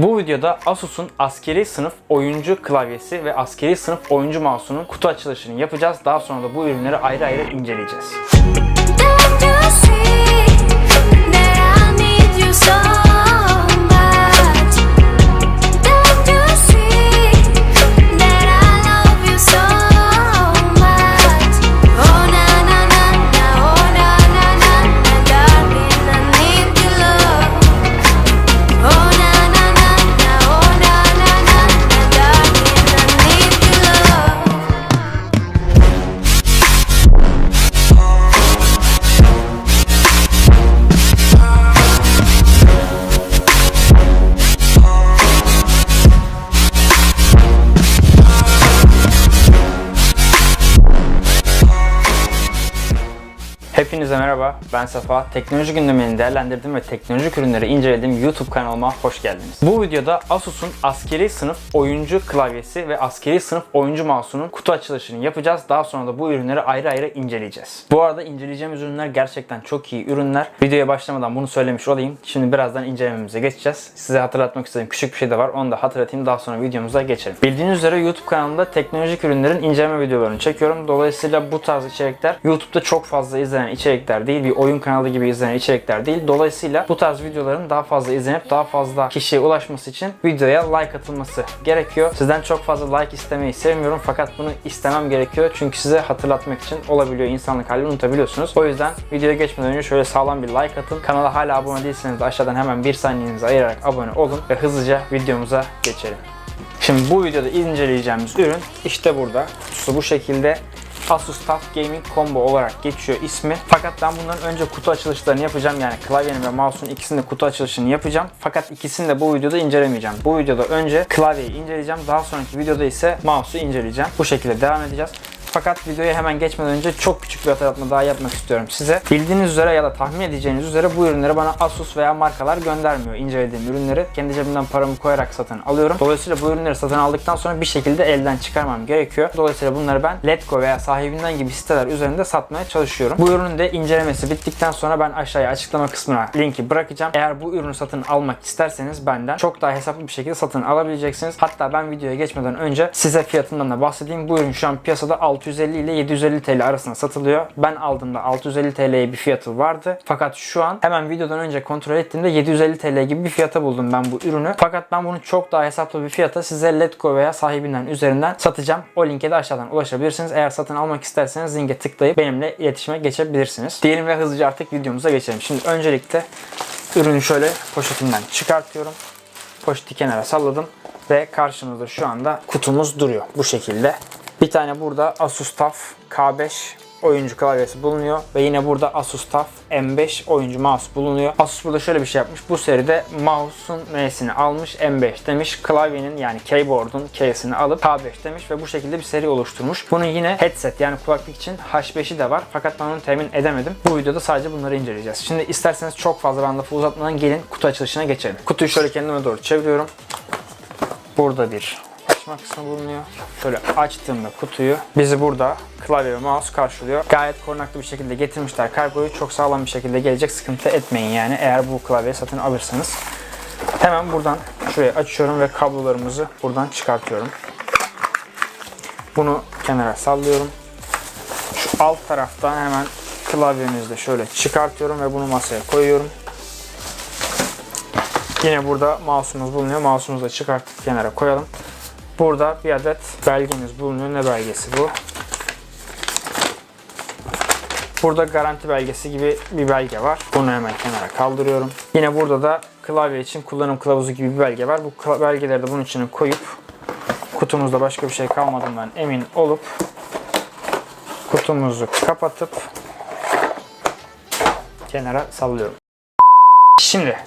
Bu videoda Asus'un askeri sınıf oyuncu klavyesi ve askeri sınıf oyuncu mouse'unun kutu açılışını yapacağız. Daha sonra da bu ürünleri ayrı ayrı inceleyeceğiz. Hepinize merhaba, ben Safa. Teknoloji gündemini değerlendirdim ve teknolojik ürünleri incelediğim YouTube kanalıma hoş geldiniz. Bu videoda Asus'un askeri sınıf oyuncu klavyesi ve askeri sınıf oyuncu mouse'unun kutu açılışını yapacağız. Daha sonra da bu ürünleri ayrı ayrı inceleyeceğiz. Bu arada inceleyeceğimiz ürünler gerçekten çok iyi ürünler. Videoya başlamadan bunu söylemiş olayım. Şimdi birazdan incelememize geçeceğiz. Size hatırlatmak istediğim küçük bir şey de var. Onu da hatırlatayım. Daha sonra videomuza geçelim. Bildiğiniz üzere YouTube kanalımda teknolojik ürünlerin inceleme videolarını çekiyorum. Dolayısıyla bu tarz içerikler YouTube'da çok fazla izlenen içerikler değil. Bir oyun kanalı gibi izlenen içerikler değil. Dolayısıyla bu tarz videoların daha fazla izlenip daha fazla kişiye ulaşması için videoya like atılması gerekiyor. Sizden çok fazla like istemeyi sevmiyorum fakat bunu istemem gerekiyor. Çünkü size hatırlatmak için olabiliyor. İnsanlık hali unutabiliyorsunuz. O yüzden videoya geçmeden önce şöyle sağlam bir like atın. Kanala hala abone değilseniz de aşağıdan hemen bir saniyenizi ayırarak abone olun ve hızlıca videomuza geçelim. Şimdi bu videoda inceleyeceğimiz ürün işte burada. Kutusu bu şekilde. Asus TUF Gaming Combo olarak geçiyor ismi. Fakat ben bunların önce kutu açılışlarını yapacağım. Yani klavyenin ve mouse'un ikisinin de kutu açılışını yapacağım. Fakat ikisini de bu videoda incelemeyeceğim. Bu videoda önce klavyeyi inceleyeceğim. Daha sonraki videoda ise mouse'u inceleyeceğim. Bu şekilde devam edeceğiz. Fakat videoya hemen geçmeden önce çok küçük bir hatırlatma daha yapmak istiyorum size. Bildiğiniz üzere ya da tahmin edeceğiniz üzere bu ürünleri bana Asus veya markalar göndermiyor. İncelediğim ürünleri kendi cebimden paramı koyarak satın alıyorum. Dolayısıyla bu ürünleri satın aldıktan sonra bir şekilde elden çıkarmam gerekiyor. Dolayısıyla bunları ben Letgo veya sahibinden gibi siteler üzerinde satmaya çalışıyorum. Bu ürünün de incelemesi bittikten sonra ben aşağıya açıklama kısmına linki bırakacağım. Eğer bu ürünü satın almak isterseniz benden çok daha hesaplı bir şekilde satın alabileceksiniz. Hatta ben videoya geçmeden önce size fiyatından da bahsedeyim. Bu ürün şu an piyasada 650 ile 750 TL arasında satılıyor. Ben aldığımda 650 TL'ye bir fiyatı vardı. Fakat şu an hemen videodan önce kontrol ettiğimde 750 TL gibi bir fiyata buldum ben bu ürünü. Fakat ben bunu çok daha hesaplı bir fiyata size Letgo veya sahibinden üzerinden satacağım. O linke de aşağıdan ulaşabilirsiniz. Eğer satın almak isterseniz linke tıklayıp benimle iletişime geçebilirsiniz. Diyelim ve hızlıca artık videomuza geçelim. Şimdi öncelikle ürünü şöyle poşetinden çıkartıyorum. Poşeti kenara salladım ve karşımızda şu anda kutumuz duruyor bu şekilde. Bir tane burada Asus TUF K5 oyuncu klavyesi bulunuyor ve yine burada Asus TUF M5 oyuncu mouse bulunuyor. Asus burada şöyle bir şey yapmış. Bu seride mouse'un M'sini almış M5 demiş. Klavyenin yani keyboard'un K'sini alıp K5 demiş ve bu şekilde bir seri oluşturmuş. Bunun yine headset yani kulaklık için H5'i de var. Fakat ben onu temin edemedim. Bu videoda sadece bunları inceleyeceğiz. Şimdi isterseniz çok fazla ben lafı uzatmadan gelin kutu açılışına geçelim. Kutuyu şöyle kendime doğru çeviriyorum. Burada bir açma kısmı bulunuyor. Şöyle açtığımda kutuyu bizi burada klavye ve mouse karşılıyor. Gayet korunaklı bir şekilde getirmişler. Kargoyu çok sağlam bir şekilde gelecek. Sıkıntı etmeyin yani eğer bu klavyeyi satın alırsanız. Hemen buradan şuraya açıyorum ve kablolarımızı buradan çıkartıyorum. Bunu kenara sallıyorum. Şu alt taraftan hemen klavyemizi de şöyle çıkartıyorum ve bunu masaya koyuyorum. Yine burada mouse'umuz bulunuyor. Mouse'umuzu da çıkartıp kenara koyalım. Burada bir adet belgemiz bulunuyor. Ne belgesi bu? Burada garanti belgesi gibi bir belge var. Bunu hemen kenara kaldırıyorum. Yine burada da klavye için kullanım kılavuzu gibi bir belge var. Bu belgeleri de bunun içine koyup kutumuzda başka bir şey kalmadığından emin olup kutumuzu kapatıp kenara sallıyorum. Şimdi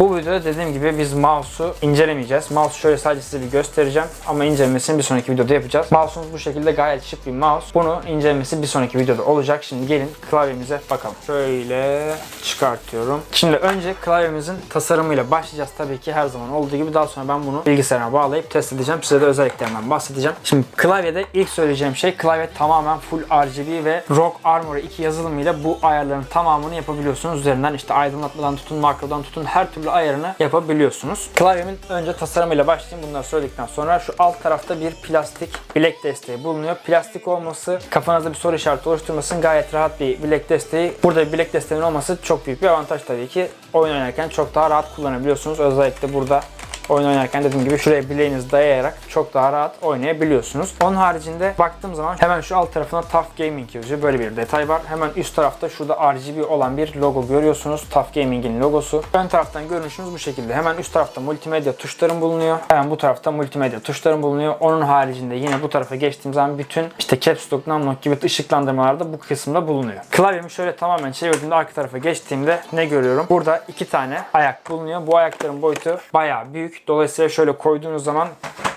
bu videoda dediğim gibi biz mouse'u incelemeyeceğiz. Mouse şöyle sadece size bir göstereceğim ama incelemesini bir sonraki videoda yapacağız. Mouse'umuz bu şekilde gayet şık bir mouse. Bunu incelemesi bir sonraki videoda olacak. Şimdi gelin klavyemize bakalım. Şöyle çıkartıyorum. Şimdi önce klavyemizin tasarımıyla başlayacağız tabii ki her zaman olduğu gibi. Daha sonra ben bunu bilgisayarıma bağlayıp test edeceğim. Size de özelliklerinden bahsedeceğim. Şimdi klavyede ilk söyleyeceğim şey klavye tamamen full RGB ve ROG Armoury 2 yazılımıyla bu ayarların tamamını yapabiliyorsunuz. Üzerinden işte aydınlatmadan tutun, makrodan tutun her türlü hızlı ayarını yapabiliyorsunuz. Klavyemin önce tasarımıyla başlayayım. Bunları söyledikten sonra şu alt tarafta bir plastik bilek desteği bulunuyor. Plastik olması kafanızda bir soru işareti oluşturmasın. Gayet rahat bir bilek desteği. Burada bir bilek desteğinin olması çok büyük bir avantaj tabii ki. Oyun oynarken çok daha rahat kullanabiliyorsunuz. Özellikle burada oyun oynarken dediğim gibi şuraya bileğinizi dayayarak çok daha rahat oynayabiliyorsunuz. Onun haricinde baktığım zaman hemen şu alt tarafına Tough Gaming yazıyor. Böyle bir detay var. Hemen üst tarafta şurada RGB olan bir logo görüyorsunuz. Tough Gaming'in logosu. Ön taraftan görünüşümüz bu şekilde. Hemen üst tarafta multimedya tuşlarım bulunuyor. Hemen bu tarafta multimedya tuşlarım bulunuyor. Onun haricinde yine bu tarafa geçtiğim zaman bütün işte Caps Lock, Numlock gibi ışıklandırmalar da bu kısımda bulunuyor. Klavyemi şöyle tamamen çevirdiğimde arka tarafa geçtiğimde ne görüyorum? Burada iki tane ayak bulunuyor. Bu ayakların boyutu bayağı büyük. Dolayısıyla şöyle koyduğunuz zaman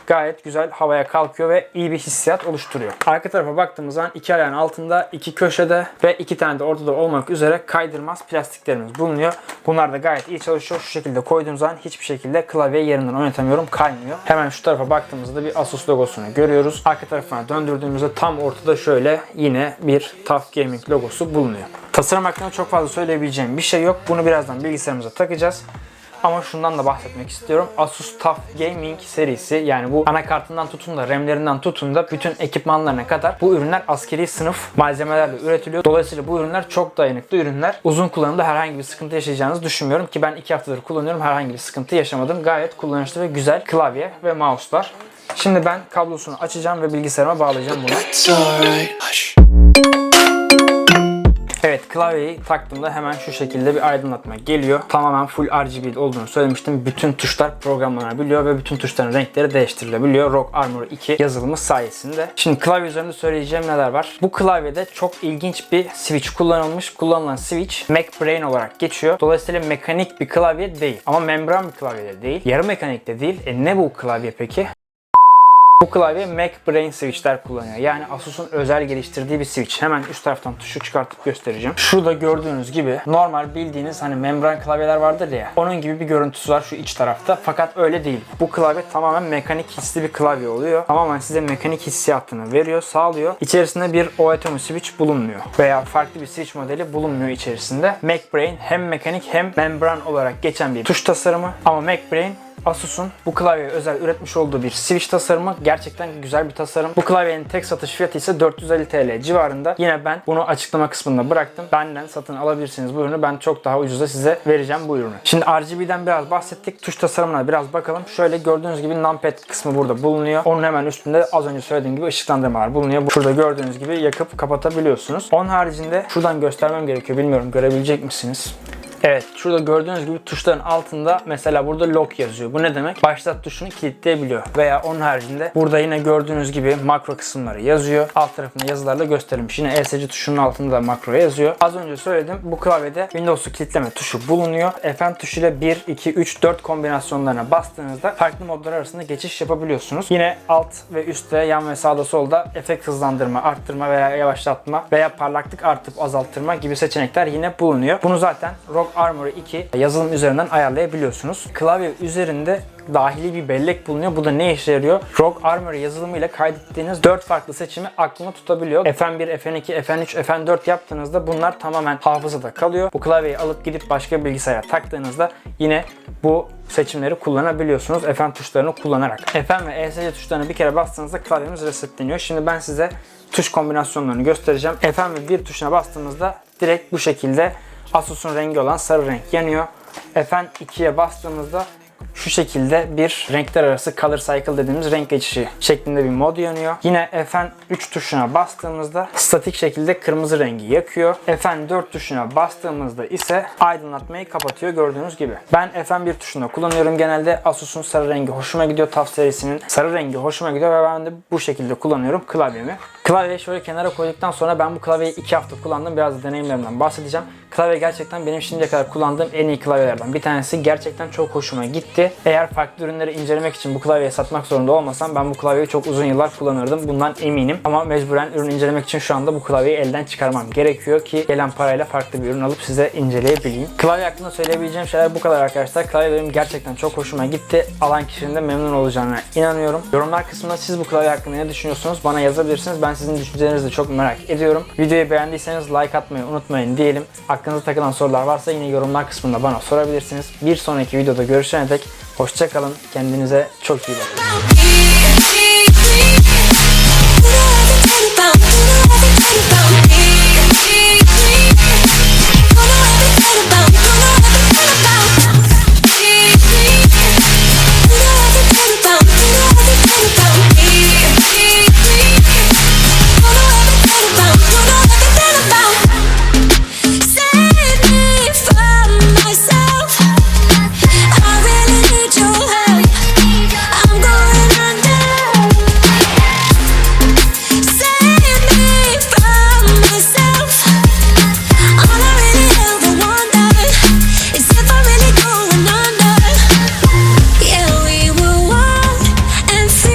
gayet güzel havaya kalkıyor ve iyi bir hissiyat oluşturuyor. Arka tarafa baktığımız zaman iki ayağın altında, iki köşede ve iki tane de ortada olmak üzere kaydırmaz plastiklerimiz bulunuyor. Bunlar da gayet iyi çalışıyor. Şu şekilde koyduğum zaman hiçbir şekilde klavyeyi yerinden oynatamıyorum, kaymıyor. Hemen şu tarafa baktığımızda bir Asus logosunu görüyoruz. Arka tarafına döndürdüğümüzde tam ortada şöyle yine bir Tough Gaming logosu bulunuyor. Tasarım hakkında çok fazla söyleyebileceğim bir şey yok. Bunu birazdan bilgisayarımıza takacağız. Ama şundan da bahsetmek istiyorum. Asus TUF Gaming serisi yani bu anakartından tutun da RAM'lerinden tutun da bütün ekipmanlarına kadar bu ürünler askeri sınıf malzemelerle üretiliyor. Dolayısıyla bu ürünler çok dayanıklı ürünler. Uzun kullanımda herhangi bir sıkıntı yaşayacağınızı düşünmüyorum ki ben 2 haftadır kullanıyorum. Herhangi bir sıkıntı yaşamadım. Gayet kullanışlı ve güzel klavye ve mouse'lar. Şimdi ben kablosunu açacağım ve bilgisayarıma bağlayacağım bunu. Evet klavyeyi taktığımda hemen şu şekilde bir aydınlatma geliyor. Tamamen full RGB olduğunu söylemiştim. Bütün tuşlar programlanabiliyor ve bütün tuşların renkleri değiştirilebiliyor. ROG Armor 2 yazılımı sayesinde. Şimdi klavye üzerinde söyleyeceğim neler var. Bu klavyede çok ilginç bir switch kullanılmış. Kullanılan switch Mac Brain olarak geçiyor. Dolayısıyla mekanik bir klavye değil. Ama membran bir klavye de değil. Yarı mekanik de değil. E ne bu klavye peki? Bu klavye Mac Brain switchler kullanıyor. Yani Asus'un özel geliştirdiği bir switch. Hemen üst taraftan tuşu çıkartıp göstereceğim. Şurada gördüğünüz gibi normal bildiğiniz hani membran klavyeler vardır ya. Onun gibi bir görüntüsü var şu iç tarafta. Fakat öyle değil. Bu klavye tamamen mekanik hisli bir klavye oluyor. Tamamen size mekanik hissiyatını veriyor, sağlıyor. İçerisinde bir OETOMU switch bulunmuyor. Veya farklı bir switch modeli bulunmuyor içerisinde. Mac Brain hem mekanik hem membran olarak geçen bir tuş tasarımı. Ama Mac Brain Asus'un bu klavyeye özel üretmiş olduğu bir switch tasarımı gerçekten güzel bir tasarım. Bu klavyenin tek satış fiyatı ise 450 TL civarında. Yine ben bunu açıklama kısmında bıraktım. Benden satın alabilirsiniz bu ürünü. Ben çok daha ucuza size vereceğim bu ürünü. Şimdi RGB'den biraz bahsettik. Tuş tasarımına biraz bakalım. Şöyle gördüğünüz gibi numpad kısmı burada bulunuyor. Onun hemen üstünde az önce söylediğim gibi ışıklandırmalar bulunuyor. Şurada gördüğünüz gibi yakıp kapatabiliyorsunuz. Onun haricinde şuradan göstermem gerekiyor. Bilmiyorum görebilecek misiniz? Evet şurada gördüğünüz gibi tuşların altında mesela burada lock yazıyor. Bu ne demek? Başlat tuşunu kilitleyebiliyor. Veya onun haricinde burada yine gördüğünüz gibi makro kısımları yazıyor. Alt tarafında yazılarla gösterilmiş. Yine ESC tuşunun altında da makro yazıyor. Az önce söyledim bu klavyede Windows'u kilitleme tuşu bulunuyor. FM tuşuyla 1, 2, 3, 4 kombinasyonlarına bastığınızda farklı modlar arasında geçiş yapabiliyorsunuz. Yine alt ve üstte yan ve sağda solda efekt hızlandırma, arttırma veya yavaşlatma veya parlaklık artıp azalttırma gibi seçenekler yine bulunuyor. Bunu zaten ROG Armor 2 yazılım üzerinden ayarlayabiliyorsunuz. Klavye üzerinde dahili bir bellek bulunuyor. Bu da ne işe yarıyor? ROG Armor yazılımıyla kaydettiğiniz 4 farklı seçimi aklına tutabiliyor. FN1, FN2, FN3, FN4 yaptığınızda bunlar tamamen hafızada kalıyor. Bu klavyeyi alıp gidip başka bir bilgisayara taktığınızda yine bu seçimleri kullanabiliyorsunuz FN tuşlarını kullanarak. FN ve ESC tuşlarına bir kere bastığınızda klavyemiz resetleniyor. Şimdi ben size tuş kombinasyonlarını göstereceğim. FN ve 1 tuşuna bastığımızda direkt bu şekilde Asus'un rengi olan sarı renk yanıyor. FN2'ye bastığımızda şu şekilde bir renkler arası color cycle dediğimiz renk geçişi şeklinde bir mod yanıyor. Yine FN3 tuşuna bastığımızda statik şekilde kırmızı rengi yakıyor. FN4 tuşuna bastığımızda ise aydınlatmayı kapatıyor gördüğünüz gibi. Ben FN1 tuşunu kullanıyorum genelde. Asus'un sarı rengi hoşuma gidiyor. TUF serisinin sarı rengi hoşuma gidiyor ve ben de bu şekilde kullanıyorum klavyemi. Klavyeyi şöyle kenara koyduktan sonra ben bu klavyeyi 2 hafta kullandım. Biraz deneyimlerimden bahsedeceğim. Klavye gerçekten benim şimdiye kadar kullandığım en iyi klavyelerden bir tanesi. Gerçekten çok hoşuma gitti. Eğer farklı ürünleri incelemek için bu klavyeyi satmak zorunda olmasam ben bu klavyeyi çok uzun yıllar kullanırdım. Bundan eminim. Ama mecburen ürün incelemek için şu anda bu klavyeyi elden çıkarmam gerekiyor ki gelen parayla farklı bir ürün alıp size inceleyebileyim. Klavye hakkında söyleyebileceğim şeyler bu kadar arkadaşlar. Klavye gerçekten çok hoşuma gitti. Alan kişinin de memnun olacağına inanıyorum. Yorumlar kısmında siz bu klavye hakkında ne düşünüyorsunuz? Bana yazabilirsiniz. Ben Ben sizin düşüncelerinizi çok merak ediyorum. Videoyu beğendiyseniz like atmayı unutmayın diyelim. Aklınıza takılan sorular varsa yine yorumlar kısmında bana sorabilirsiniz. Bir sonraki videoda görüşene dek hoşçakalın. Kendinize çok iyi bakın.